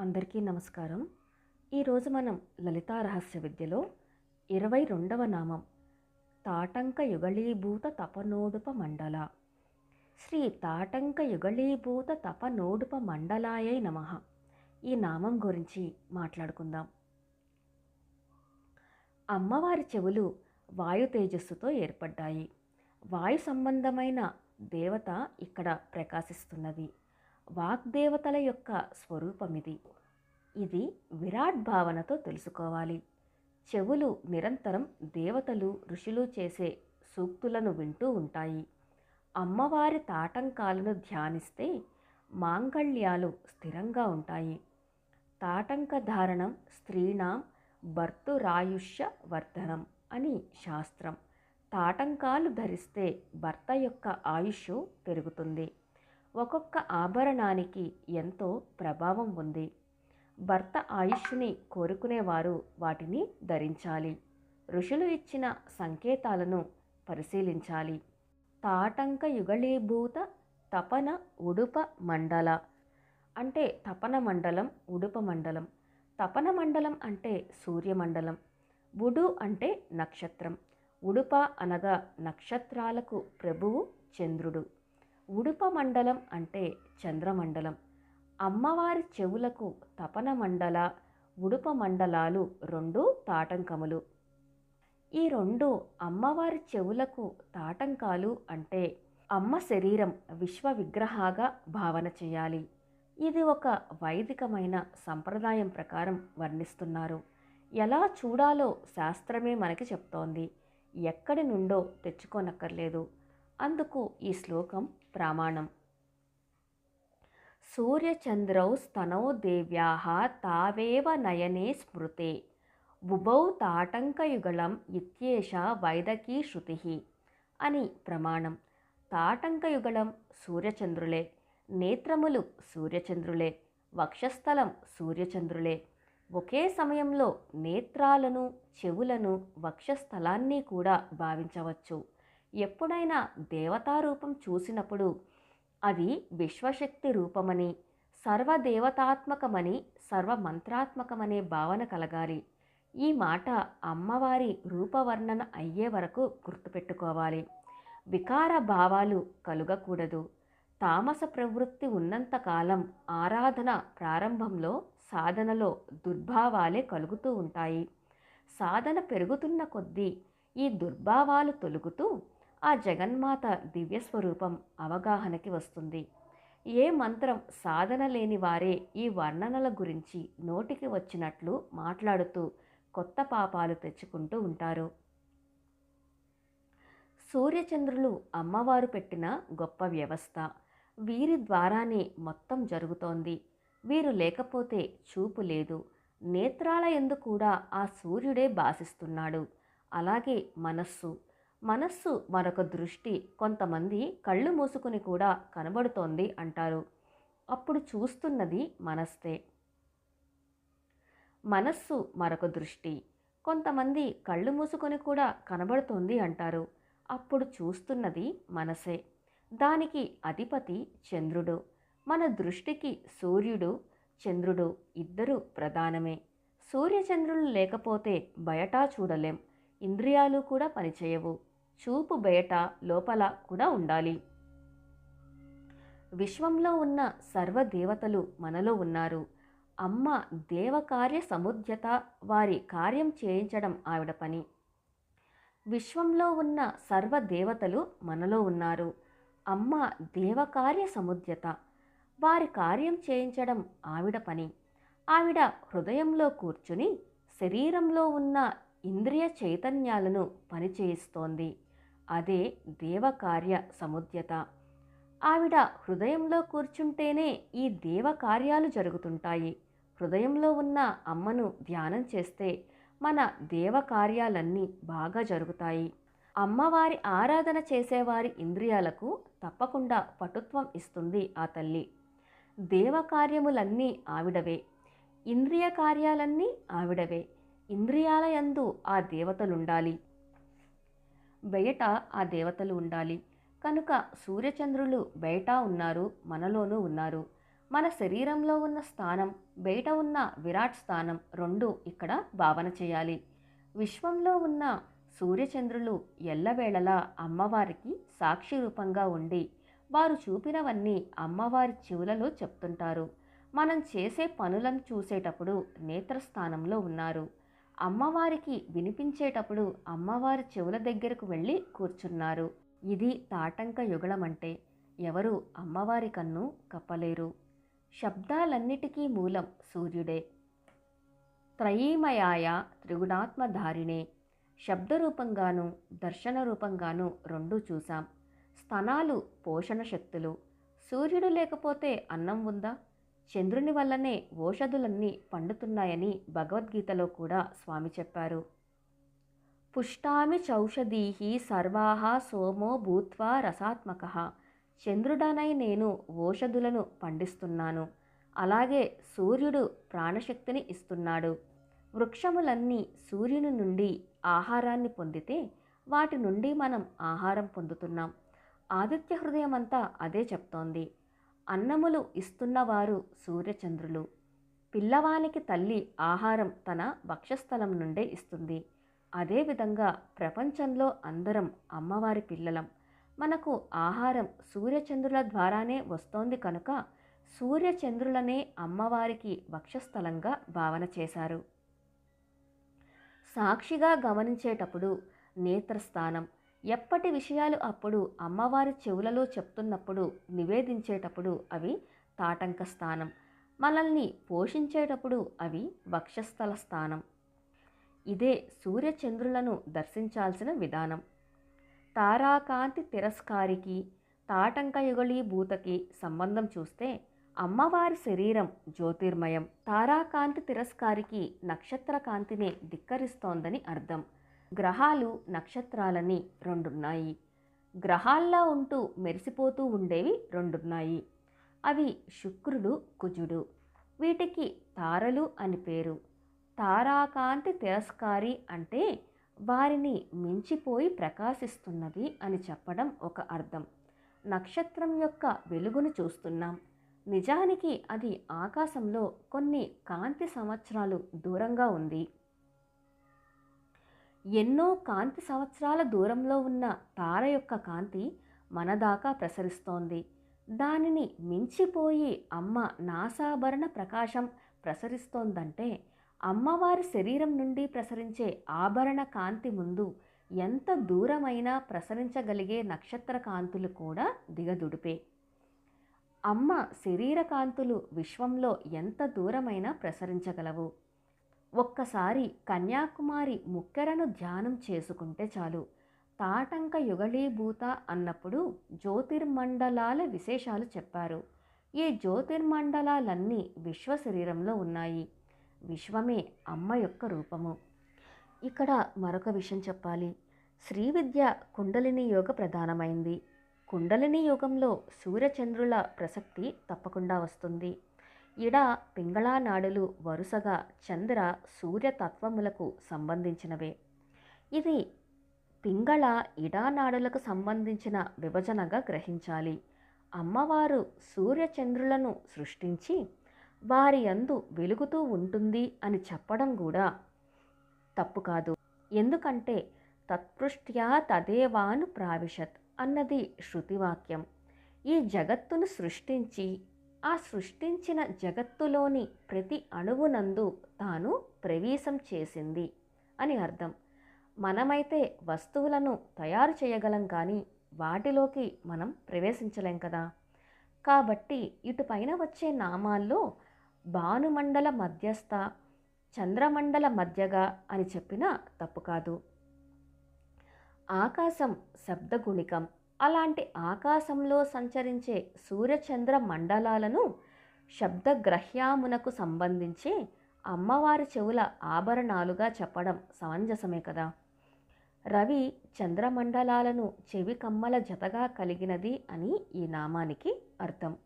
అందరికీ నమస్కారం. ఈరోజు మనం లలితా రహస్య విద్యలో ఇరవై రెండవ నామం తాటంక యుగళీభూత తపనోడుప మండల. శ్రీ తాటంక యుగళీభూత తపనోడుప మండలాయై నమ. ఈ నామం గురించి మాట్లాడుకుందాం. అమ్మవారి చెవులు వాయు తేజస్సుతో ఏర్పడ్డాయి. వాయు సంబంధమైన దేవత ఇక్కడ ప్రకాశిస్తున్నది. వాగ్దేవతల యొక్క స్వరూపమిది. ఇది విరాట్ భావనతో తెలుసుకోవాలి. చెవులు నిరంతరం దేవతలు ఋషులు చేసే సూక్తులను వింటూ ఉంటాయి. అమ్మవారి తాటంకాలను ధ్యానిస్తే మాంగళ్యాలు స్థిరంగా ఉంటాయి. తాటంక ధారణం స్త్రీణాం భర్తురాయుష్య వర్ధనం అని శాస్త్రం. తాటంకాలు ధరిస్తే భర్త యొక్క ఆయుష్ పెరుగుతుంది. ఒక్కొక్క ఆభరణానికి ఎంతో ప్రభావం ఉంది. భర్త ఆయుష్ని కోరుకునేవారు వాటిని ధరించాలి. ఋషులు ఇచ్చిన సంకేతాలను పరిశీలించాలి. తాటంక యుగళీభూత తపన ఉడుప మండల అంటే తపన మండలం ఉడుప మండలం. తపన మండలం అంటే సూర్యమండలం బుడు అంటే నక్షత్రం. ఉడుప అనగా నక్షత్రాలకు ప్రభువు చంద్రుడు. ఉడుప మండలం అంటే చంద్రమండలం. అమ్మవారి చెవులకు తపన మండల ఉడుప మండలాలు రెండు తాటంకములు. ఈ రెండు అమ్మవారి చెవులకు తాటంకాలు అంటే అమ్మ శరీరం విశ్వ విగ్రహాగా భావన చేయాలి. ఇది ఒక వైదికమైన సంప్రదాయం ప్రకారం వర్ణిస్తున్నారు. ఎలా చూడాలో శాస్త్రమే మనకి చెప్తోంది. ఎక్కడి నుండో తెచ్చుకోనక్కర్లేదు. అందుకు ఈ శ్లోకం ప్రామాణం. సూర్యచంద్రౌ స్తనౌ దేవ్యా తావేవ నయనే స్మృతే. ఉభౌ తాటంకయుగళం ఇత్యేష వైదకీ శృతి అని ప్రమాణం. తాటంకయుగళం సూర్యచంద్రులే. నేత్రములు సూర్యచంద్రులే. వక్షస్థలం సూర్యచంద్రులే. ఒకే సమయంలో నేత్రాలను చెవులను వక్షస్థలాన్ని కూడా భావించవచ్చు. ఎప్పుడైనా దేవతారూపం చూసినప్పుడు అది విశ్వశక్తి రూపమని సర్వదేవతాత్మకమని సర్వమంత్రాత్మకమనే భావన కలగాలి. ఈ మాట అమ్మవారి రూపవర్ణన అయ్యే వరకు గుర్తుపెట్టుకోవాలి. వికార భావాలు కలుగకూడదు. తామస ప్రవృత్తి ఉన్నంతకాలం ఆరాధన ప్రారంభంలో సాధనలో దుర్భావాలే కలుగుతూ ఉంటాయి. సాధన పెరుగుతున్న కొద్దీ ఈ దుర్భావాలు తొలుగుతూ ఆ జగన్మాత దివ్యస్వరూపం అవగాహనకి వస్తుంది. ఏ మంత్రం సాధన లేని వారే ఈ వర్ణనల గురించి నోటికి వచ్చినట్లు మాట్లాడుతూ కొత్త పాపాలు తెచ్చుకుంటూ ఉంటారు. సూర్యచంద్రులు అమ్మవారు పెట్టిన గొప్ప వ్యవస్థ. వీరి ద్వారానే మొత్తం జరుగుతోంది. వీరు లేకపోతే చూపు లేదు. నేత్రాల ఎందు కూడా ఆ సూర్యుడే భాసిస్తున్నాడు అలాగే మనస్సు మనస్సు మరొక దృష్టి. కొంతమంది కళ్ళు మూసుకుని కూడా కనబడుతోంది అంటారు. అప్పుడు చూస్తున్నది మనస్తే. మనస్సు మరొక దృష్టి. కొంతమంది కళ్ళు మూసుకొని కూడా కనబడుతోంది అంటారు. అప్పుడు చూస్తున్నది మనసే. దానికి అధిపతి చంద్రుడు. మన దృష్టికి సూర్యుడు చంద్రుడు ఇద్దరు ప్రధానమే. సూర్యచంద్రులు లేకపోతే బయట చూడలేం. ఇంద్రియాలు కూడా పనిచేయవు. చూపు బయట లోపల కూడా ఉండాలి. విశ్వంలో ఉన్న సర్వదేవతలు మనలో ఉన్నారు. అమ్మ దేవకార్య సముద్యత వారి కార్యం చేయించడం ఆవిడ పని. విశ్వంలో ఉన్న సర్వదేవతలు మనలో ఉన్నారు. అమ్మ దేవకార్య సముద్యత వారి కార్యం చేయించడం ఆవిడ పని. ఆవిడ హృదయంలో కూర్చుని శరీరంలో ఉన్న ఇంద్రియ చైతన్యాలను పనిచేయిస్తోంది. అదే దేవకార్య సముద్యత. ఆవిడ హృదయంలో కూర్చుంటేనే ఈ దేవకార్యాలు జరుగుతుంటాయి. హృదయంలో ఉన్న అమ్మను ధ్యానం చేస్తే మన దేవకార్యాలన్నీ బాగా జరుగుతాయి. అమ్మవారి ఆరాధన చేసేవారి ఇంద్రియాలకు తప్పకుండా పటుత్వం ఇస్తుంది ఆ తల్లి. దేవకార్యములన్నీ ఆవిడవే. ఇంద్రియ కార్యాలన్నీ ఆవిడవే. ఇంద్రియాలయందు ఆ దేవతలుండాలి. బయట ఆ దేవతలు ఉండాలి. కనుక సూర్యచంద్రులు బయట ఉన్నారు మనలోనూ ఉన్నారు. మన శరీరంలో ఉన్న స్థానం బయట ఉన్న విరాట్ స్థానం రెండు ఇక్కడ భావన చేయాలి. విశ్వంలో ఉన్న సూర్యచంద్రులు ఎల్లవేళలా అమ్మవారికి సాక్షి రూపంగా ఉండి వారు చూపినవన్నీ అమ్మవారి చెవులలో చెప్తుంటారు. మనం చేసే పనులను చూసేటప్పుడు నేత్రస్థానంలో ఉన్నారు. అమ్మవారికి వినిపించేటప్పుడు అమ్మవారి చెవుల దగ్గరకు వెళ్ళి కూర్చున్నారు. ఇది తాటంక యుగళమంటే ఎవరు అమ్మవారి కన్ను కప్పలేరు. శబ్దాలన్నిటికీ మూలం సూర్యుడే. త్రయీమయాయ త్రిగుణాత్మధారిణే. శబ్దరూపంగాను దర్శన రూపంగాను రెండు చూసాం స్తనాలు పోషణ శక్తులు సూర్యుడు లేకపోతే అన్నం ఉందా? చంద్రుని వల్లనే ఓషధులన్నీ పండుతున్నాయని భగవద్గీతలో కూడా స్వామి చెప్పారు. పుష్టామి చౌషధీహి సర్వాహ సోమో భూత్వా రసాత్మక. చంద్రుడనై నేను ఓషధులను పండిస్తున్నాను. అలాగే సూర్యుడు ప్రాణశక్తిని ఇస్తున్నాడు. వృక్షములన్నీ సూర్యుని నుండి ఆహారాన్ని పొందితే వాటి నుండి మనం ఆహారం పొందుతున్నాం. ఆదిత్య హృదయం అంతా అదే చెప్తోంది. అన్నములు ఇస్తున్నవారు సూర్యచంద్రులు. పిల్లవానికి తల్లి ఆహారం తన వక్షస్థలం నుండే ఇస్తుంది. అదేవిధంగా ప్రపంచంలో అందరం అమ్మవారి పిల్లలం. మనకు ఆహారం సూర్యచంద్రుల ద్వారానే వస్తోంది కనుక సూర్యచంద్రులనే అమ్మవారికి వక్షస్థలంగా భావన చేశారు. సాక్షిగా గమనించేటప్పుడు నేత్రస్థానం ఎప్పటి విషయాలు అప్పుడు అమ్మవారి చెవులలో చెప్తున్నప్పుడు నివేదించేటప్పుడు అవి తాటంక స్థానం. మనల్ని పోషించేటప్పుడు అవి వక్షస్థల స్థానం. ఇదే సూర్యచంద్రులను దర్శించాల్సిన విధానం. తారాకాంతి తిరస్కారికి తాటంక భూతకి సంబంధం చూస్తే అమ్మవారి శరీరం జ్యోతిర్మయం. తారాకాంతి తిరస్కారికి నక్షత్రకాంతినే ధిక్కరిస్తోందని అర్థం. గ్రహాలు నక్షత్రాలని రెండున్నాయి. గ్రహాల్లా ఉంటూ మెరిసిపోతూ ఉండేవి రెండున్నాయి. అవి శుక్రుడు కుజుడు. వీటికి తారలు అని పేరు. తారాకాంతి తిరస్కారి అంటే వారిని మించిపోయి ప్రకాశిస్తున్నది అని చెప్పడం ఒక అర్థం. నక్షత్రం యొక్క వెలుగును చూస్తున్నాం. నిజానికి అది ఆకాశంలో కొన్ని కాంతి సంవత్సరాలు దూరంగా ఉంది. ఎన్నో కాంతి సంవత్సరాల దూరంలో ఉన్న తార యొక్క కాంతి మన దాకా ప్రసరిస్తోంది. దానిని మించిపోయి అమ్మ నాసాభరణ ప్రకాశం ప్రసరిస్తోందంటే అమ్మవారి శరీరం నుండి ప్రసరించే ఆభరణ కాంతి ముందు ఎంత దూరమైనా ప్రసరించగలిగే నక్షత్ర కాంతులు కూడా దిగదుడిపే. అమ్మ శరీర కాంతులు విశ్వంలో ఎంత దూరమైనా ప్రసరించగలవు. ఒక్కసారి కన్యాకుమారి ముక్కెరను ధ్యానం చేసుకుంటే చాలు. తాటంక యుగళీభూత అన్నప్పుడు జ్యోతిర్మండలాల విశేషాలు చెప్పారు. ఈ జ్యోతిర్మండలాలన్నీ విశ్వ శరీరంలో ఉన్నాయి. విశ్వమే అమ్మ యొక్క రూపము. ఇక్కడ మరొక విషయం చెప్పాలి. శ్రీ విద్య కుండలిని యోగ ప్రధానమైంది. కుండలిని యోగంలో సూర్యచంద్రుల ప్రసక్తి తప్పకుండా వస్తుంది. ఇడ పింగళా నాడులు వరుసగా చంద్ర సూర్యతత్వములకు సంబంధించినవే. ఇది పింగళ ఇడా నాడులకు సంబంధించిన విభజనగా గ్రహించాలి. అమ్మవారు సూర్యచంద్రులను సృష్టించి వారి యందు వెలుగుతూ ఉంటుంది అని చెప్పడం కూడా తప్పు కాదు. ఎందుకంటే తత్పృష్ట్యా తదేవాను ప్రావిశత్ అన్నది శృతివాక్యం. ఈ జగత్తును సృష్టించి ఆ సృష్టించిన జగత్తులోని ప్రతి అణువునందు తాను ప్రవేశం చేసింది అని అర్థం. మనమైతే వస్తువులను తయారు చేయగలం కానీ వాటిలోకి మనం ప్రవేశించలేం కదా. కాబట్టి ఇటుపైన వచ్చే నామాల్లో భానుమండల మధ్యస్థ చంద్రమండల మధ్యగా అని చెప్పినా తప్పు కాదు. ఆకాశం శబ్దగుణికం. అలాంటి ఆకాశంలో సంచరించే సూర్యచంద్ర మండలాలను శబ్దగ్రహ్యామునకు సంబంధించి అమ్మవారి చెవుల ఆభరణాలుగా చెప్పడం సమంజసమే కదా. రవి చంద్రమండలాలను చెవి కమ్మల జతగా కలిగినది అని ఈ నామానికి అర్థం.